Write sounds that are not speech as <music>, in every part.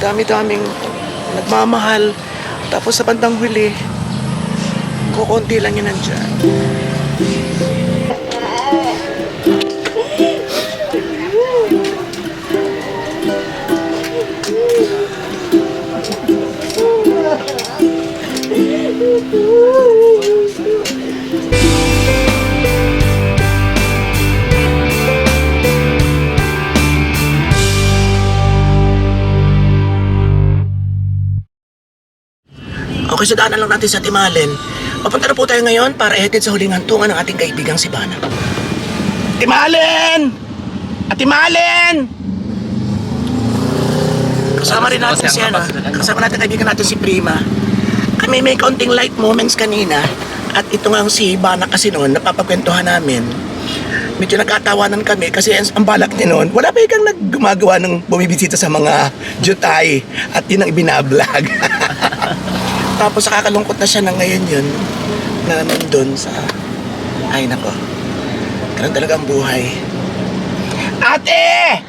dami-daming nagmamahal. Tapos sa bandang huli, kukunti lang yun nandyan. Okay, so daanan lang natin sa Timalen. Papunta na po tayo ngayon para ihatid sa huling hantungan ng ating kaibigang si Bana. Timalen! At Timalen! Kasama rin natin si ano, kasama natin kaibigan natin si Prima. Kami may kaunting light moments kanina at ito nga ang si Bana kasi noon, napapagkwentuhan namin. Medyo nagkatawanan kami kasi ang ang balak niya noon, wala pa ikang naggumagawa ng bumibisita sa mga jutay at yun ang ibinablog. <laughs> Tapos nakakalungkot na siya na ngayon yun na nandun sa... Ay nako. Ganun talaga ang buhay. Ate!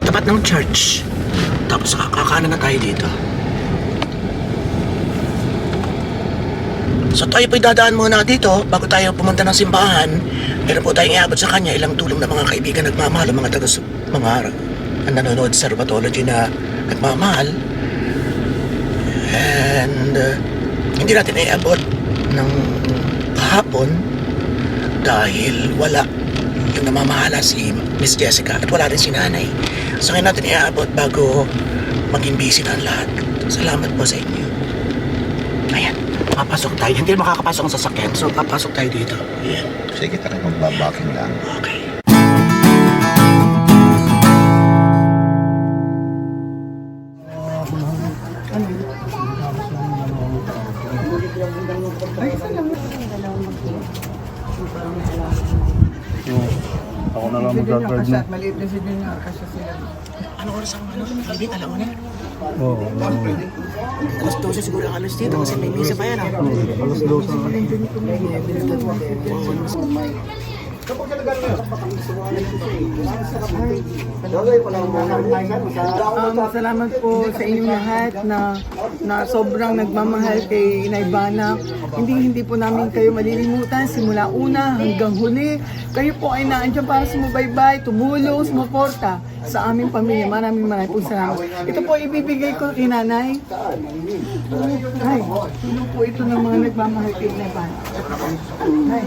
Tapat ng church. Tapos kakakanan na tayo dito. So tayo po'y dadaan muna dito bago tayo pumunta ng simbahan. Meron po tayong iabot sa kanya ilang tulong ng mga kaibigan nagmamahal, mga taga mga ang nanonood sa rheumatology na nagmamahal. And uh, hindi natin iabot ng kahapon dahil wala yung namamahala si Miss Jessica at wala rin si nanay. So ngayon natin iabot bago maging busy na ang lahat. Salamat po sa inyo. Ayan, papasok tayo. Hindi makakapasok ang sasakyan, so papasok tayo dito. Ayan, Sige, tara magbabaking lang. okay. Na lang mag-guard mo. Maliit na si Junior kasi sila. Ano oras ang ano? Hindi, alam mo na. Oo. Alas 12 siguro ang alas dito kasi may misa pa yan. Ah. Alas 12 na. Um, salamat po sa inyong lahat na, na sobrang nagmamahal kay Inay Bana. Hindi hindi po namin kayo malilimutan simula una hanggang huli. Kayo po ay naandyan para sumubaybay, tumulong, sumuporta sa aming pamilya. Maraming maraming po salamat. Ito po ibibigay ko kay nanay. Ay, tulong po ito ng mga nagmamahal kay Inay Bana. Ay.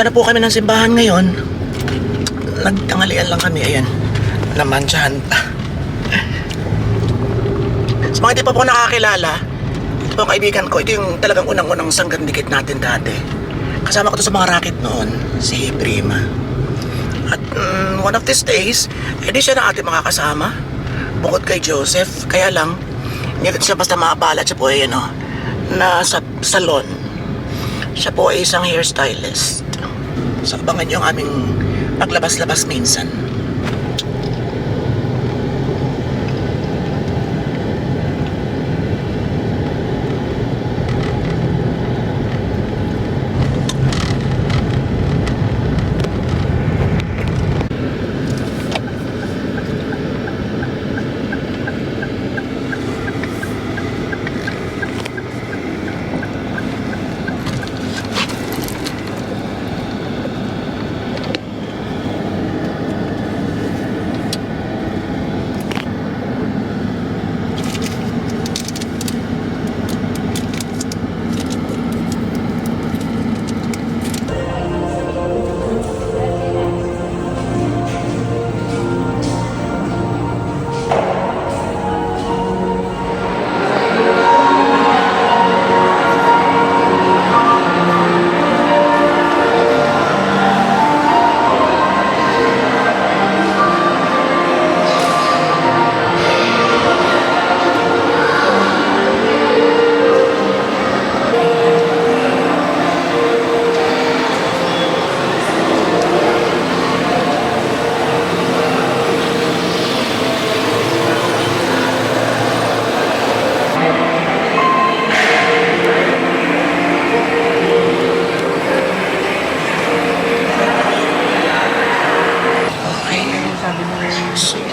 Punta na po kami ng simbahan ngayon. Nagtangalian lang kami, ayan. Namansyahan pa. Sa mga di pa po nakakilala, ito po kaibigan ko, ito yung talagang unang-unang sanggandikit natin dati. Kasama ko to sa mga racket noon, si Prima. At mm, one of these days, hindi siya na ating mga kasama. Bukod kay Joseph, kaya lang, hindi siya basta maabala siya po ay ano, na sa salon. Siya po ay isang hairstylist. So abangan niyo ang aming paglabas-labas minsan.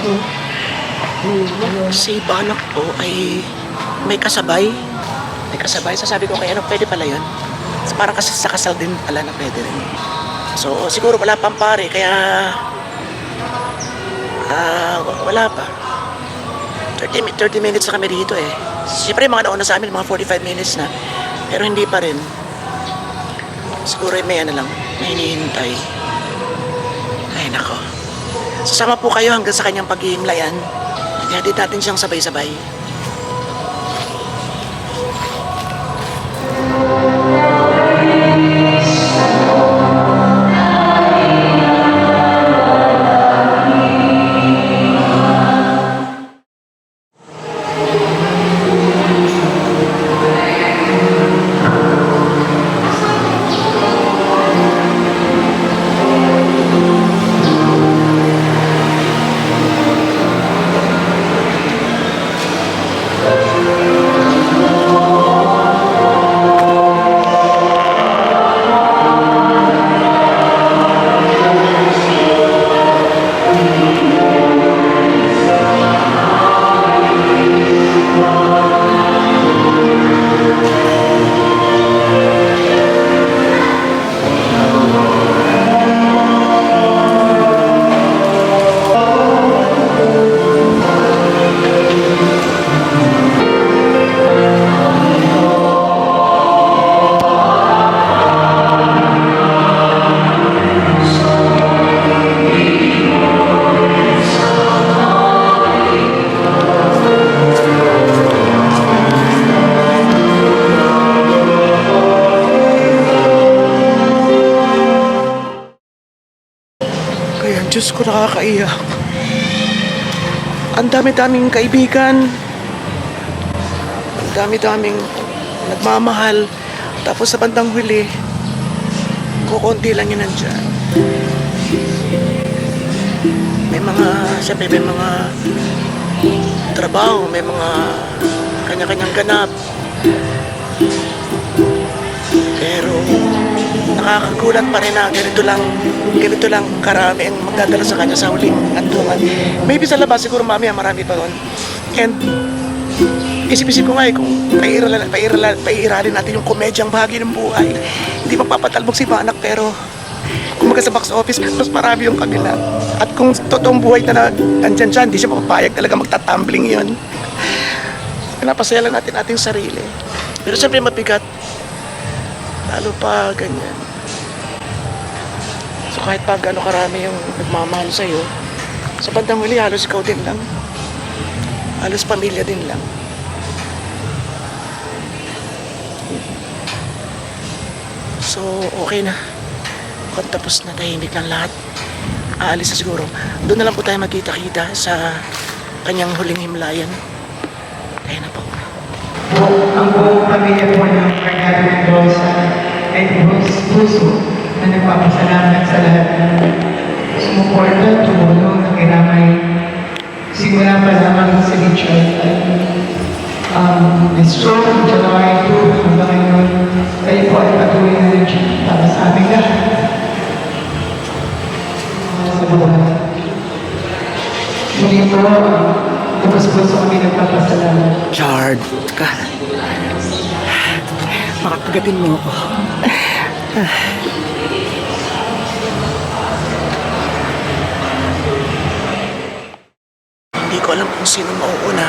So, si Banak po ay may kasabay. May kasabay. Sasabi ko kay ano, pwede pala yun. Parang kasi sa kasal din pala na pwede rin. So, siguro wala pang pare, kaya... Ah, wala pa. 30, mi- 30 minutes na kami dito eh. Siyempre, mga nauna sa amin, mga 45 minutes na. Pero hindi pa rin. Siguro may ano lang, may hinihintay. Ay, nako. Sasama po kayo hanggang sa kanyang paghihimlayan. Ihatid natin siyang sabay-sabay. Diyos ko, nakakaiyak. Ang dami-daming kaibigan. Ang dami-daming nagmamahal. Tapos sa bandang huli, kukunti lang yun nandyan. May mga, siyempre may mga trabaho, may mga kanya-kanyang ganap. Pero nakakagulat pa rin na ganito lang ganito lang karami ang magdadala sa kanya sa huling antungan. Maybe sa labas siguro mamaya marami pa ron. And isip-isip ko nga eh kung pairalan, pairalan, pairalin natin yung komedyang bahagi ng buhay. Hindi magpapatalbog si Banak pero kumaga sa box office, mas marami yung kabila. At kung totoong buhay na nandyan siya, hindi siya papayag talaga magtatumbling yun. Pinapasaya lang natin ating sarili. Pero siyempre mabigat. Lalo pa ganyan. Kahit pa gano'ng karami yung nagmamahal sa'yo, sa bandang huli halos ikaw din lang. Halos pamilya din lang. So, okay na. Mukhang tapos na tahimik lang lahat. Aalis na siguro. Doon na lang po tayo magkita-kita sa kanyang huling himlayan. Kaya na po. ang buong pamilya po ng Bernardo Mendoza ay puso na nagpapasalamat sa lahat ng sumuporta, tumulong, nakiramay. Simula pa lamang si Richard ay um, na-stroke January 2 hanggang ngayon. Kayo po ay patuloy na rin para sa aming lahat. Sa buhay. Muli po, uh, buhos puso kami nagpapasalamat. Chard, ka. Makakagatin mo ako. Kung sino mauuna.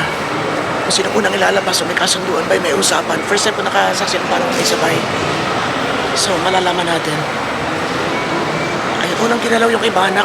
Kung sino unang ilalabas o may kasunduan ba may usapan. First time ko nakasaksi ng parang may sabay. So, malalaman natin. Ay, unang ginalaw yung ibanak.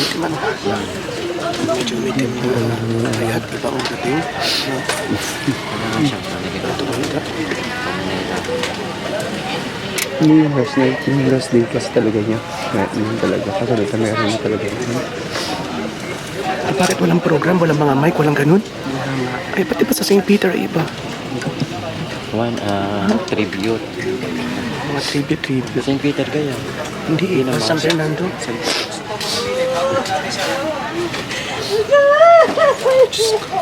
Medyo umitim ano. Medyo umitim na kaya ibang dating. No? Ito ba Hindi yung last night, yung last day kasi talaga niya. Meron talaga. Na meron na talaga. Ah, bakit walang program, walang mga mic, walang ganun? Ay, pati pa sa St. Peter ay iba. One, uh, tribute. Mga tribute, tribute. St. Peter kaya. Hindi, naman. San Fernando. Diyos ko.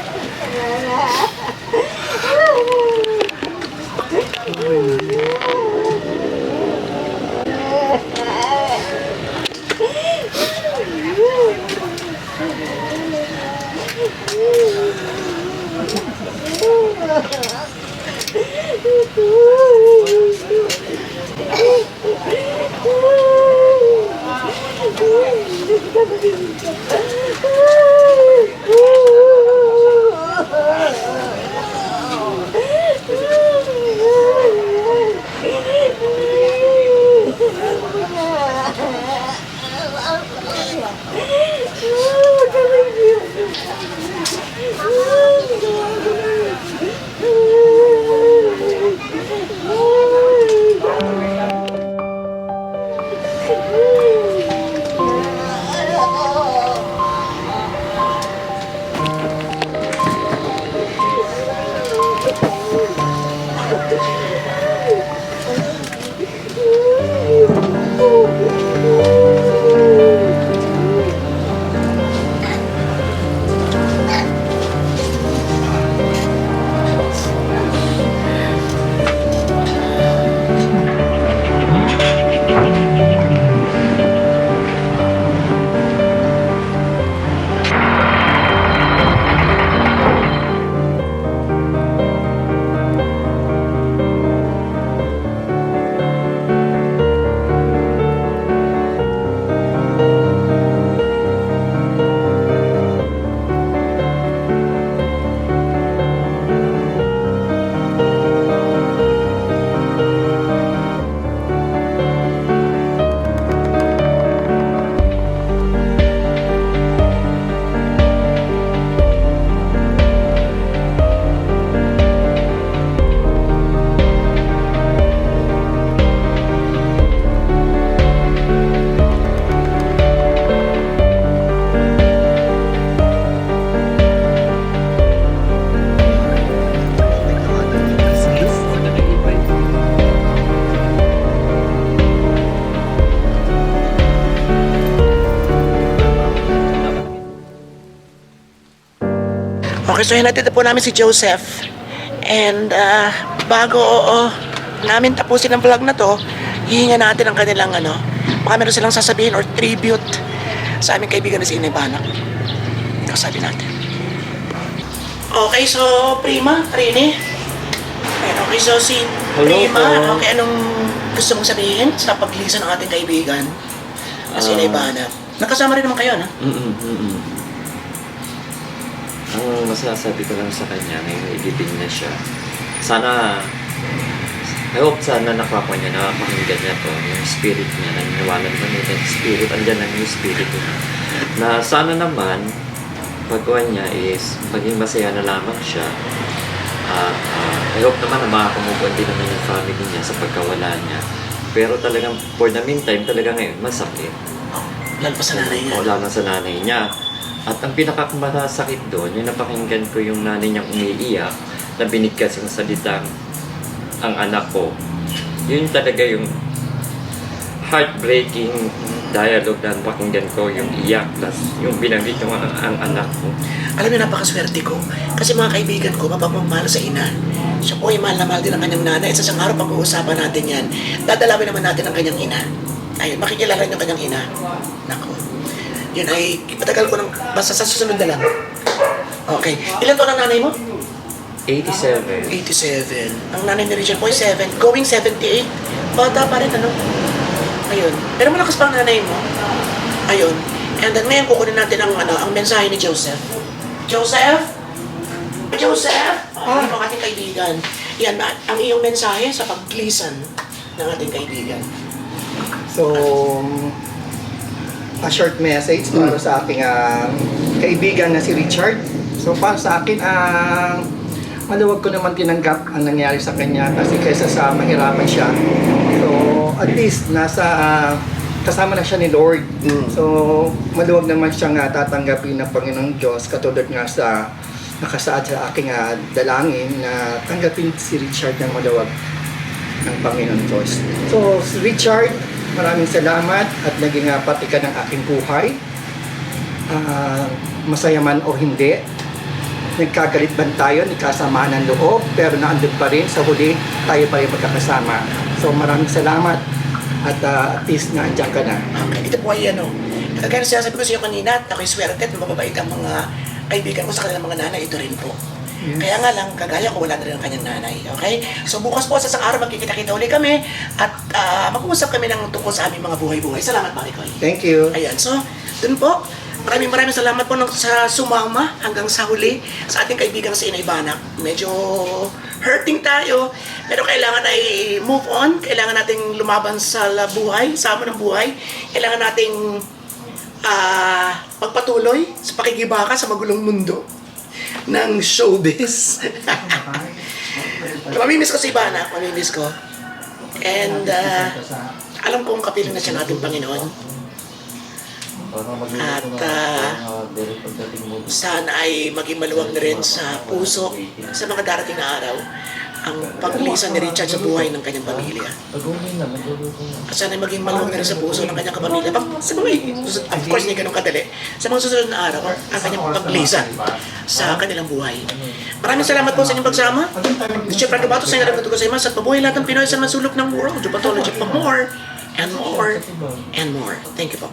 Ooh. Okay, so hinatid na po namin si Joseph. And uh, bago oo, namin tapusin ang vlog na to, hihinga natin ang kanilang ano, baka meron silang sasabihin or tribute sa aming kaibigan na si Inay Banak. Kasabi natin. Okay, so Prima, Rini. Ayan, okay, so si Prima, okay, anong gusto mong sabihin sa paglisan ng ating kaibigan na si Inay Banak? Nakasama rin naman kayo, no? Mm-mm, mm-mm. Ang masasabi ko lang sa kanya, ngayon editing na siya. Sana, I hope sana nakakwa niya, nakapakinggan niya to, yung spirit niya, naniniwala naman niya yung spirit, andyan lang yung spirit niya. Na sana naman, pagkuhan niya is, maging masaya na lamang siya. At ah, I hope naman na makakamove din naman yung family niya sa pagkawala niya. Pero talagang, for the meantime, talaga ngayon, masakit. Lalo pa sa nanay niya. O lalo sa nanay niya. At ang pinakamasakit doon, yung napakinggan ko yung nanay niyang umiiyak, na binigkas yung salitang ang anak ko. Yun talaga yung heartbreaking dialogue na napakinggan ko, yung iyak, plus yung binanggit yung ang, ang anak ko. Alam niyo, napakaswerte ko. Kasi mga kaibigan ko, mapapamahal sa ina. Siya po ay mahal na mahal din ang kanyang nanay. Sa isang araw, pag-uusapan natin yan, dadalawin naman natin ang kanyang ina. Ayun, makikilala niyo ang kanyang ina. Nako. Yun ay, ipatagal ko ng, basta sa susunod na lang. Okay. Ilan to ang nanay mo? 87. 87. Ang nanay ni Richard po ay 7. Going 78. Bata pa rin, ano? Ayun. Pero malakas pa ang nanay mo. Ayun. And then ngayon kukunin natin ang, ano, ang mensahe ni Joseph. Joseph? Joseph? Ah, ang ating kaibigan. Yan, ang iyong mensahe sa paglisan ng ating kaibigan. So, a short message para sa aking ah, kaibigan na si Richard. So para sa akin, ang maluwag ko naman tinanggap ang nangyari sa kanya kasi kaysa sa mahirapan siya. So at least nasa ah, kasama na siya ni Lord. So maluwag naman siyang ah, tatanggapin ng Panginoong Diyos katulad nga sa nakasaad sa aking ah, dalangin na tanggapin si Richard ng maluwag ng Panginoon Diyos. So, si Richard, maraming salamat at naging uh, ka ng aking buhay. Ah, masaya man o hindi, nagkagalit man tayo, nagkasama ng loob, pero naandun pa rin, sa huli, tayo pa rin magkakasama. So, maraming salamat at ah, at least nandiyan ka na. Okay, ito po ay ano. Kagaya na sinasabi ko sa iyo kanina, ako'y swerte at mababait ang mga kaibigan ko sa kanilang mga nanay. Ito rin po. Kaya nga lang, kagaya ko, wala na rin ang kanyang nanay. Okay? So bukas po sa isang araw, magkikita-kita uli kami at ah, mag-uusap kami ng tungkol sa aming mga buhay-buhay. Salamat, Koy. Thank you. Ayan, so, dun po, maraming maraming salamat po ng, sa sumama hanggang sa huli sa ating kaibigan si Inay Banak. Medyo hurting tayo, pero kailangan ay move on, kailangan nating lumaban sa buhay, sa amon ng buhay, kailangan nating ah magpatuloy sa pakikibaka sa magulong mundo ng showbiz. <laughs> mamimiss ko si Ivana, mamimiss ko. And ah, alam kong kapiling na siya ng ating Panginoon. At ah, sana ay maging maluwag na rin sa puso sa mga darating na araw ang paglisan ni Richard sa buhay ng kanyang pamilya. At sana ay maging maluwag rin sa puso ng kanyang kapamilya. Pag, sa mga, of course, hindi ganun kadali. Sa mga susunod na araw, ang kanyang paglisan sa kanilang buhay. Maraming salamat po sa inyong pagsama. Mr. Franco Bato, sa inyo rin ko sa imas at mabuhay lahat ng Pinoy sa masulok ng world. Jupatology pa more and more and more. Thank you po.